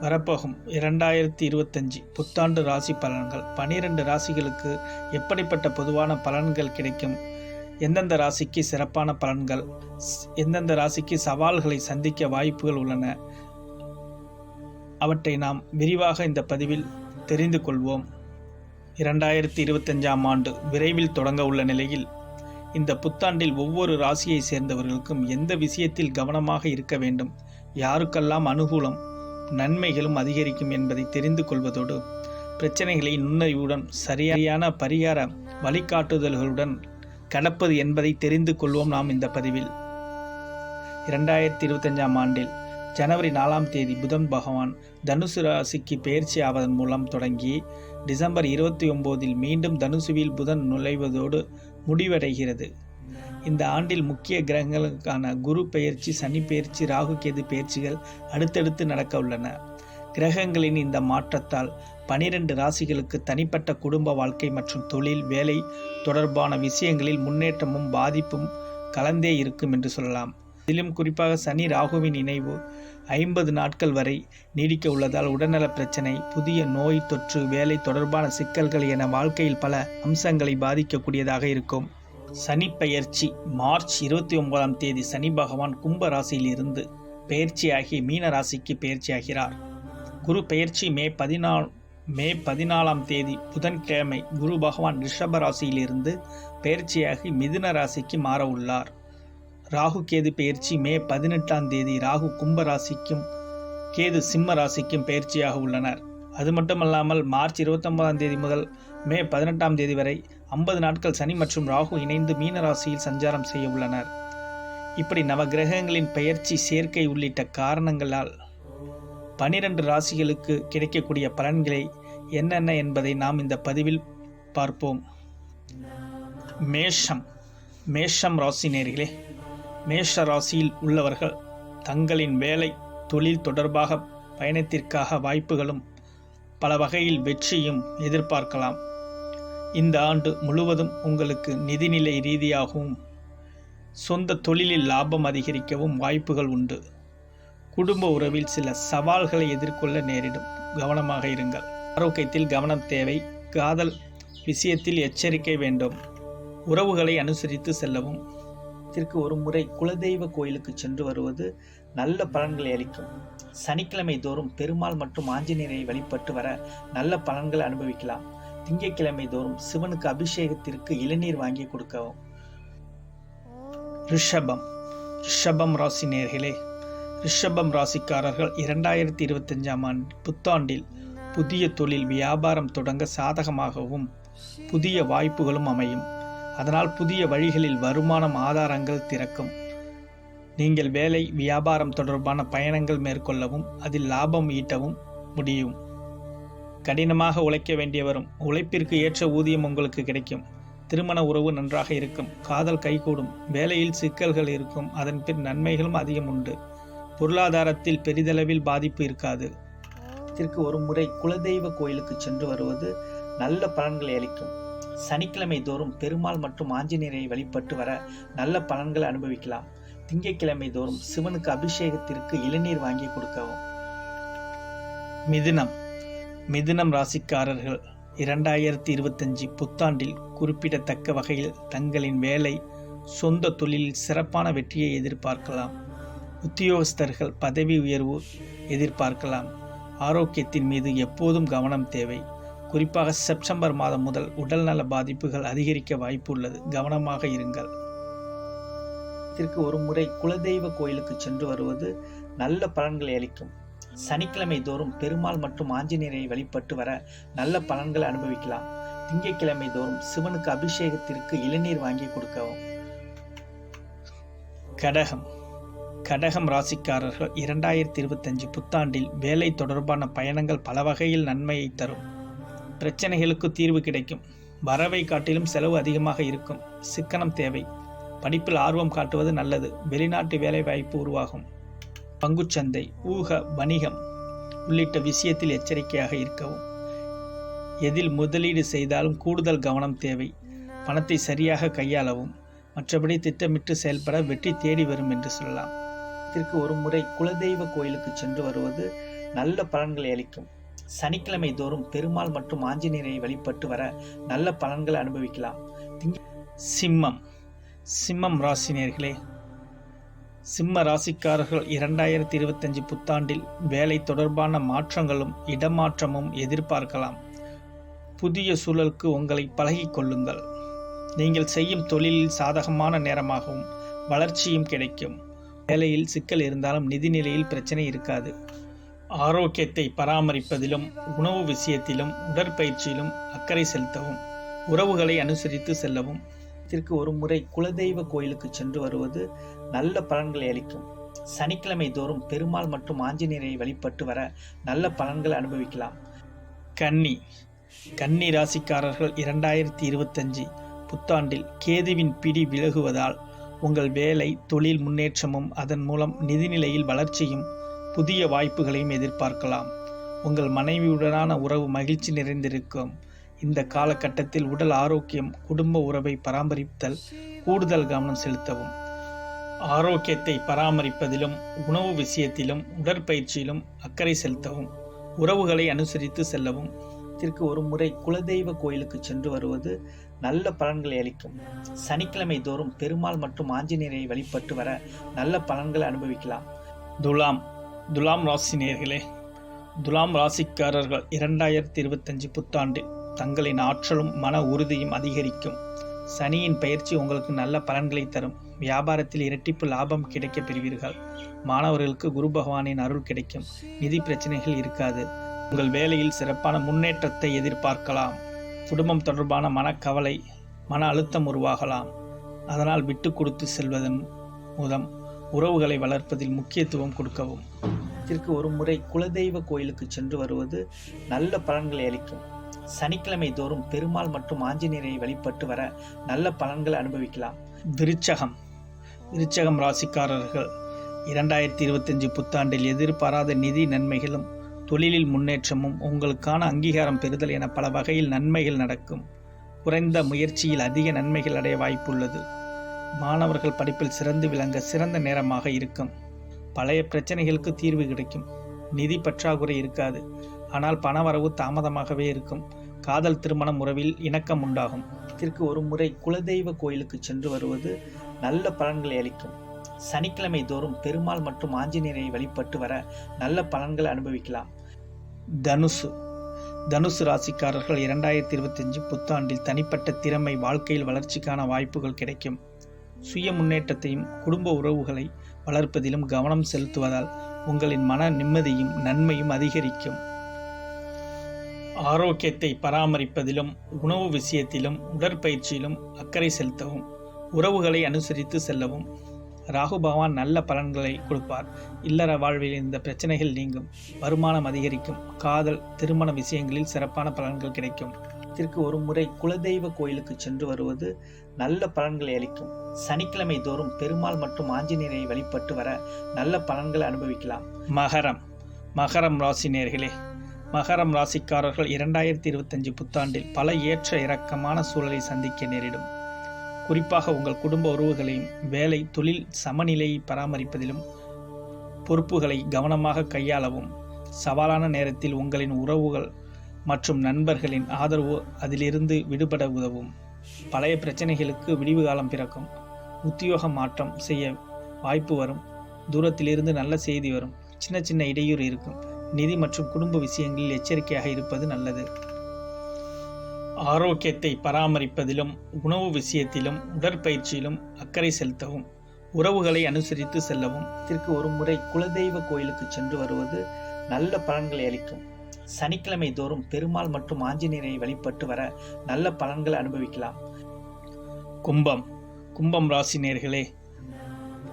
வரப்போகும் இரண்டாயிரத்தி இருபத்தஞ்சி புத்தாண்டு ராசி பலன்கள். பனிரெண்டு ராசிகளுக்கு எப்படிப்பட்ட பொதுவான பலன்கள் கிடைக்கும்? எந்தெந்த ராசிக்கு சிறப்பான பலன்கள்? எந்தெந்த ராசிக்கு சவால்களை சந்திக்க வாய்ப்புகள் உள்ளன? அவற்றை நாம் விரிவாக இந்த பதிவில் தெரிந்து கொள்வோம். இரண்டாயிரத்தி இருபத்தஞ்சாம் ஆண்டு விரைவில் தொடங்க உள்ள நிலையில் இந்த புத்தாண்டில் ஒவ்வொரு ராசியை சேர்ந்தவர்களுக்கும் எந்த விஷயத்தில் கவனமாக இருக்க வேண்டும்? யாருக்கெல்லாம் அனுகூலம்? நன்மைகளும் அதிகரிக்கும் என்பதை தெரிந்து கொள்வதோடு பிரச்சனைகளை நுண்ணறிவுடன் சரியான பரிகார வழிகாட்டுதல்களுடன் கடப்பது என்பதை தெரிந்து கொள்வோம் நாம் இந்த பதிவில். இரண்டாயிரத்தி இருபத்தஞ்சாம் ஆண்டில் ஜனவரி நாலாம் தேதி புதன் பகவான் தனுசு ராசிக்கு பெயர்ச்சி ஆவதன் மூலம் தொடங்கி டிசம்பர் இருபத்தி ஒம்போதில் மீண்டும் தனுசுவில் புதன் நுழைவதோடு முடிவடைகிறது. இந்த ஆண்டில் முக்கிய கிரகங்களுக்கான குரு பெயர்ச்சி சனி பெயர்ச்சி ராகு கேது பெயர்ச்சிகள் அடுத்தடுத்து நடக்க உள்ளன. கிரகங்களின் இந்த மாற்றத்தால் பனிரெண்டு ராசிகளுக்கு தனிப்பட்ட குடும்ப வாழ்க்கை மற்றும் தொழில் வேலை தொடர்பான விஷயங்களில் முன்னேற்றமும் பாதிப்பும் கலந்தே இருக்கும் என்று சொல்லலாம். இதிலும் குறிப்பாக சனி ராகுவின் இணைவு ஐம்பது நாட்கள் வரை நீடிக்க உள்ளதால் உடல்நல பிரச்சனை புதிய நோய் தொற்று வேலை தொடர்பான சிக்கல்கள் என வாழ்க்கையில் பல அம்சங்களை பாதிக்கக்கூடியதாக இருக்கும். சனி பெயர்ச்சி மார்ச் இருபத்தி ஒன்பதாம் தேதி சனி பகவான் கும்ப ராசியில் இருந்து பெயர்ச்சியாகி மீன ராசிக்கு பெயர்ச்சியாகிறார். குரு பெயர்ச்சி மே பதினாலு மே பதினாலாம் தேதி புதன்கிழமை குரு பகவான் ரிஷப ராசியிலிருந்து பெயர்ச்சியாகி மிதுன ராசிக்கு மாற உள்ளார் ராகு கேது பெயர்ச்சி மே பதினெட்டாம் தேதி ராகு கும்ப ராசிக்கும் கேது சிம்ம ராசிக்கும் பெயர்ச்சியாக உள்ளனர். அது மட்டுமல்லாமல் மார்ச் இருபத்தொன்பதாம் தேதி முதல் மே பதினெட்டாம் தேதி வரை ஐம்பது நாட்கள் சனி மற்றும் ராகு இணைந்து மீன ராசியில் சஞ்சாரம் செய்ய உள்ளனர். இப்படி நவ கிரகங்களின் பெயர்ச்சி சேர்க்கை உள்ளிட்ட காரணங்களால் பனிரெண்டு ராசிகளுக்கு கிடைக்கக்கூடிய பலன்களை என்னென்ன என்பதை நாம் இந்த பதிவில் பார்ப்போம். மேஷம் மேஷம் ராசி நேர்களே மேஷ ராசியில் உள்ளவர்கள் தங்களின் வேலை தொழில் தொடர்பாக பயணத்திற்காக வாய்ப்புகளும் பல வகையில் வெற்றியும் எதிர்பார்க்கலாம். இந்த ஆண்டு முழுவதும் உங்களுக்கு நிதிநிலை ரீதியாகவும் சொந்த தொழிலில் லாபம் அதிகரிக்கவும் வாய்ப்புகள் உண்டு. குடும்ப உறவில் சில சவால்களை எதிர்கொள்ள நேரிடும். கவனமாக இருங்கள். ஆரோக்கியத்தில் கவனம் தேவை. காதல் விஷயத்தில் எச்சரிக்கை வேண்டும். உறவுகளை அனுசரித்து செல்லவும். இதற்கு ஒரு முறை குலதெய்வ கோயிலுக்கு சென்று வருவது நல்ல பலன்களை அளிக்கும். சனிக்கிழமை தோறும் பெருமாள் மற்றும் ஆஞ்சநேயரை வழிபட்டு வர நல்ல பலன்களை அனுபவிக்கலாம். திங்கட்கிழமை தோறும் சிவனுக்கு அபிஷேகத்திற்கு இளநீர் வாங்கி கொடுக்கவும். ரிஷபம். ரிஷபம் ராசி நேர்களே ரிஷபம் ராசிக்காரர்கள் இரண்டாயிரத்தி இருபத்தஞ்சாம் ஆண்டு புத்தாண்டில் புதிய தொழில் வியாபாரம் தொடங்க சாதகமாகவும் புதிய வாய்ப்புகளும் அமையும். அதனால் புதிய வழிகளில் வருமானம் ஆதாரங்கள் திறக்கும். நீங்கள் வேலை வியாபாரம் தொடர்பான பயணங்கள் மேற்கொள்ளவும் அதில் லாபம் ஈட்டவும் முடியும். கடினமாக உழைக்க வேண்டிய வரும் உழைப்பிற்கு ஏற்ற ஊதியம் உங்களுக்கு கிடைக்கும். திருமண உறவு நன்றாக இருக்கும் காதல் கைகூடும் வேலையில் சிக்கல்கள் இருக்கும் அதன் பின் நன்மைகளும் அதிகம் உண்டு. பொருளாதாரத்தில் பெரிதளவில் பாதிப்பு இருக்காது. இதற்கு ஒரு முறை குலதெய்வ கோயிலுக்கு சென்று வருவது நல்ல பலன்களை அளிக்கும். சனிக்கிழமை தோறும் பெருமாள் மற்றும் ஆஞ்சநேயரை வழிபட்டு வர நல்ல பலன்களை அனுபவிக்கலாம். திங்கட்கிழமை தோறும் சிவனுக்கு அபிஷேகத்திற்கு இளநீர் வாங்கி கொடுக்கவும். மிதுனம். மிதுனம் ராசிக்காரர்கள் இரண்டாயிரத்தி இருபத்தஞ்சி புத்தாண்டில் குறிப்பிடத்தக்க வகையில் தங்களின் வேலை சொந்த தொழிலில் சிறப்பான வெற்றியை எதிர்பார்க்கலாம். உத்தியோகஸ்தர்கள் பதவி உயர்வு எதிர்பார்க்கலாம். ஆரோக்கியத்தின் மீது எப்போதும் கவனம் தேவை. குறிப்பாக செப்டம்பர் மாதம் முதல் உடல்நல பாதிப்புகள் அதிகரிக்க வாய்ப்பு உள்ளது கவனமாக இருங்கள். இதற்கு ஒரு முறை குலதெய்வ கோயிலுக்கு சென்று வருவது நல்ல பலன்களை அளிக்கும். சனிக்கிழமை தோறும் பெருமாள் மற்றும் ஆஞ்சநேயரை வழிபட்டு வர நல்ல பலன்களை அனுபவிக்கலாம். திங்கட்கிழமை தோறும் சிவனுக்கு அபிஷேகத்திற்கு இளநீர் வாங்கி கொடுக்கவும். கடகம். கடகம் ராசிக்காரர்கள் இரண்டாயிரத்தி இருபத்தஞ்சு புத்தாண்டில் வேலை தொடர்பான பயணங்கள் பல வகையில் நன்மையை தரும். பிரச்சனைகளுக்கு தீர்வு கிடைக்கும். வரவை காட்டிலும் செலவு அதிகமாக இருக்கும். சிக்கனம் தேவை. படிப்பில் ஆர்வம் காட்டுவது நல்லது. வெளிநாட்டு வேலை வாய்ப்பு உருவாகும். பங்குச்சந்தை ஊக வணிகம் உள்ளிட்ட விஷயத்தில் எச்சரிக்கையாக இருக்கவும். எதில் முதலீடு செய்தாலும் கூடுதல் கவனம் தேவை. பணத்தை சரியாக கையாளவும். மற்றபடி திட்டமிட்டு செயல்பட வெற்றி தேடி வரும் என்று சொல்லலாம். இதற்கு ஒரு முறை குலதெய்வ கோயிலுக்கு சென்று வருவது நல்ல பலன்களை அளிக்கும். சனிக்கிழமை தோறும் பெருமாள் மற்றும் ஆஞ்சநேயரை வழிபட்டு வர நல்ல பலன்களை அனுபவிக்கலாம். சிம்மம். சிம்மம் ராசினியர்களே சிம்ம ராசிக்காரர்கள் இரண்டாயிரத்தி இருபத்தஞ்சு புத்தாண்டில் வேலை தொடர்பான மாற்றங்களும் இடமாற்றமும் எதிர்பார்க்கலாம். புதிய சூழலுக்கு உங்களை பழகிக்கொள்ளுங்கள் நீங்கள் செய்யும் தொழிலில் சாதகமான நேரமாகவும் வளர்ச்சியும் கிடைக்கும். வேலையில் சிக்கல் இருந்தாலும் நிதி நிலையில் பிரச்சனை இருக்காது. ஆரோக்கியத்தை பராமரிப்பதிலும் உணவு விஷயத்திலும் உடற்பயிற்சியிலும் அக்கறை செலுத்தவும் உறவுகளை அனுசரித்து செல்லவும் மாதத்திற்கு ஒரு முறை குலதெய்வ கோயிலுக்கு சென்று வருவது நல்ல பலன்களை அளிக்கும். சனிக்கிழமை தோறும் பெருமாள் மற்றும் ஆஞ்சநேயரை வழிபட்டு வர நல்ல பலன்களை அனுபவிக்கலாம். கன்னி. கன்னி ராசிக்காரர்கள் இரண்டாயிரத்தி இருபத்தஞ்சு புத்தாண்டில் கேதுவின் பிடி விலகுவதால் உங்கள் வேலை தொழில் முன்னேற்றமும் அதன் மூலம் நிதிநிலையில் வளர்ச்சியும் புதிய வாய்ப்புகளையும் எதிர்பார்க்கலாம். உங்கள் மனைவியுடனான உறவு மகிழ்ச்சி நிறைந்திருக்கும். இந்த காலகட்டத்தில் உடல் ஆரோக்கியம் குடும்ப உறவை பராமரித்தல் கூடுதல் கவனம் செலுத்தவும். ஆரோக்கியத்தை பராமரிப்பதிலும் உணவு விஷயத்திலும் உடற்பயிற்சியிலும் அக்கறை செலுத்தவும் உறவுகளை அனுசரித்து செல்லவும். இதற்கு ஒரு முறை குலதெய்வ கோயிலுக்கு சென்று வருவது நல்ல பலன்களை அளிக்கும். சனிக்கிழமை தோறும் பெருமாள் மற்றும் ஆஞ்சநேயரை வழிபட்டு வர நல்ல பலன்களை அனுபவிக்கலாம். துலாம் துலாம் ராசி நேர்களே துலாம் ராசிக்காரர்கள் இரண்டாயிரத்தி இருபத்தஞ்சு புத்தாண்டு. தங்களின் ஆற்றலும் மன உறுதியும் அதிகரிக்கும். சனியின் பயிற்சி உங்களுக்கு நல்ல பலன்களை தரும். வியாபாரத்தில் இரட்டிப்பு லாபம் கிடைக்கப் பெறுவீர்கள். மாணவர்களுக்கு குரு பகவானின் அருள் கிடைக்கும். நிதி பிரச்சனைகள் இருக்காது. உங்கள் வேலையில் சிறப்பான முன்னேற்றத்தை எதிர்பார்க்கலாம். குடும்பம் தொடர்பான மனக்கவலை மன அழுத்தம் உருவாகலாம். அதனால் விட்டு கொடுத்து செல்வதன் மூலம் உறவுகளை வளர்ப்பதில் முக்கியத்துவம் கொடுக்கவும். இதற்கு ஒரு முறை குலதெய்வ கோயிலுக்கு சென்று வருவது நல்ல பலன்களை அளிக்கும். சனிக்கிழமை தோறும் பெருமாள் மற்றும் ஆஞ்சநேயரை வழிபட்டு வர நல்ல பலன்களை அனுபவிக்கலாம். விருச்சகம். விருச்சகம் ராசிக்காரர்கள். இரண்டாயிரத்தி இருபத்தஞ்சு புத்தாண்டில் எதிர்பாராத நிதி நன்மைகளும் தொழிலில் முன்னேற்றமும் உங்களுக்கான அங்கீகாரம் பெறுதல் என பல வகையில் நன்மைகள் நடக்கும். குறைந்த முயற்சியில் அதிக நன்மைகள் அடைய வாய்ப்புள்ளது. மாணவர்கள் படிப்பில் சிறந்து விளங்க சிறந்த நேரமாக இருக்கும். பழைய பிரச்சனைகளுக்கு தீர்வு கிடைக்கும். நிதி பற்றாக்குறை இருக்காது. ஆனால் பணவரவு தாமதமாகவே இருக்கும். காதல் திருமணம் உறவில் இணக்கம் உண்டாகும். இதற்கு ஒரு முறை குலதெய்வ கோயிலுக்கு சென்று வருவது நல்ல பலன்களை அளிக்கும். சனிக்கிழமை தோறும் பெருமாள் மற்றும் ஆஞ்சநேயரை வழிபட்டு வர நல்ல பலன்களை அனுபவிக்கலாம். தனுசு. தனுசு ராசிக்காரர்கள் இரண்டாயிரத்தி இருபத்தஞ்சு புத்தாண்டில் தனிப்பட்ட திறமை வாழ்க்கையில் வளர்ச்சிக்கான வாய்ப்புகள் கிடைக்கும். சுய முன்னேற்றத்தையும் குடும்ப உறவுகளை வளர்ப்பதிலும் கவனம் செலுத்துவதால் உங்களின் மன நிம்மதியும் நன்மையும் அதிகரிக்கும். ஆரோக்கியத்தை பராமரிப்பதிலும் உணவு விஷயத்திலும் உடற்பயிற்சியிலும் அக்கறை செலுத்தவும் உறவுகளை அனுசரித்து செல்லவும். ராகு பகவான் நல்ல பலன்களை கொடுப்பார். இல்லற வாழ்வில் இந்த பிரச்சனைகள் நீங்கும். வருமானம் அதிகரிக்கும். காதல் திருமண விஷயங்களில் சிறப்பான பலன்கள் கிடைக்கும். இதற்கு ஒரு முறை குலதெய்வ கோயிலுக்கு சென்று வருவது நல்ல பலன்களை அளிக்கும். சனிக்கிழமை தோறும் பெருமாள் மற்றும் ஆஞ்சநேயரை வழிபட்டு வர நல்ல பலன்களை அனுபவிக்கலாம். மகரம். மகரம் ராசி நேர்களே மகரம் ராசிக்காரர்கள் இரண்டாயிரத்தி இருபத்தஞ்சு புத்தாண்டில் பல ஏற்ற இறக்கமான சூழலை சந்திக்க நேரிடும். குறிப்பாக உங்கள் குடும்ப உறவுகளையும் வேலை தொழில் சமநிலையை பராமரிப்பதிலும் பொறுப்புகளை கவனமாக கையாளவும். சவாலான நேரத்தில் உங்களின் உறவுகள் மற்றும் நண்பர்களின் ஆதரவு அதிலிருந்து விடுபட உதவும். பழைய பிரச்சனைகளுக்கு விடிவு காலம் பிறக்கும். உத்தியோக மாற்றம் செய்ய வாய்ப்பு வரும். தூரத்திலிருந்து நல்ல செய்தி வரும். சின்ன சின்ன இடையூறு இருக்கும். நிதி மற்றும் குடும்ப விஷயங்களில் எச்சரிக்கையாக இருப்பது நல்லது. ஆரோக்கியத்தை பராமரிப்பதிலும் உணவு விஷயத்திலும் உடற்பயிற்சியிலும் அக்கறை செலுத்தவும் உறவுகளை அனுசரித்து செல்லவும். இதற்கு ஒரு முறை குலதெய்வ கோயிலுக்கு சென்று வருவது நல்ல பலன்களை அளிக்கும். சனிக்கிழமை தோறும் பெருமாள் மற்றும் ஆஞ்சநேயரை வழிபட்டு வர நல்ல பலன்களை அனுபவிக்கலாம். கும்பம். கும்பம் ராசி நேர்களே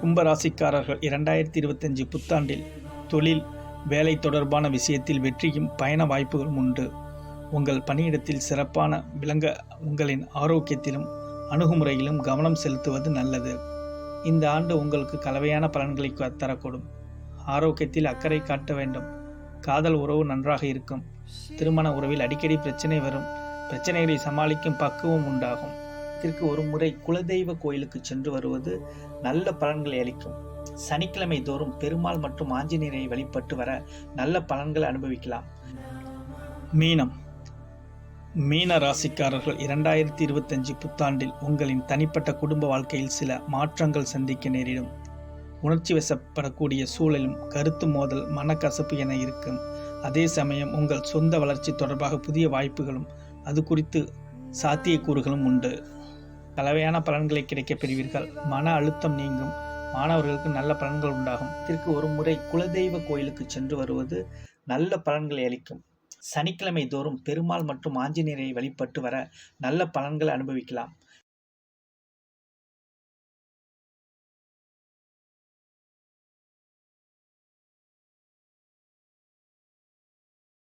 கும்ப ராசிக்காரர்கள் இரண்டாயிரத்தி இருபத்தஞ்சு புத்தாண்டில் தொழில் வேலை தொடர்பான விஷயத்தில் வெற்றியும் பயண வாய்ப்புகளும் உண்டு. உங்கள் பணியிடத்தில் சிறப்பான விளங்க உங்களின் ஆரோக்கியத்திலும் அணுகுமுறையிலும் கவனம் செலுத்துவது நல்லது. இந்த ஆண்டு உங்களுக்கு கலவையான பலன்களை க- தரக்கூடும். ஆரோக்கியத்தில் அக்கறை காட்ட வேண்டும். காதல் உறவு நன்றாக இருக்கும். திருமண உறவில் அடிக்கடி பிரச்சனை வரும். பிரச்சனைகளை சமாளிக்கும் பக்குவம் உண்டாகும். இதற்கு ஒரு முறை குலதெய்வ கோயிலுக்கு சென்று வருவது நல்ல பலன்களை அளிக்கும். சனிக்கிழமை தோறும் பெருமாள் மற்றும் ஆஞ்சநேயரை வழிபட்டு வர நல்ல பலன்களை அனுபவிக்கலாம். மீனம். மீன ராசிக்காரர்கள் இரண்டாயிரத்தி இருபத்தஞ்சு புத்தாண்டில் உங்களின் தனிப்பட்ட குடும்ப வாழ்க்கையில் சில மாற்றங்கள் சந்திக்க நேரிடும். உணர்ச்சி வசப்படக்கூடிய சூழலும் கருத்து மோதல் மனக்கசப்பு என இருக்கும். அதே சமயம் உங்கள் சொந்த வளர்ச்சி தொடர்பாக புதிய வாய்ப்புகளும் அது குறித்து சாத்தியக்கூறுகளும் உண்டு. கலவையான பலன்களை கிடைக்கப் பெறுவீர்கள். மன அழுத்தம் நீங்கும். மாணவர்களுக்கு நல்ல பலன்கள் உண்டாகும். இதற்கு ஒரு முறை குலதெய்வ கோயிலுக்கு சென்று வருவது நல்ல பலன்களை அளிக்கும். சனிக்கிழமை தோறும் பெருமாள் மற்றும் ஆஞ்சநேயரை வழிபட்டு வர நல்ல பலன்களை அனுபவிக்கலாம்.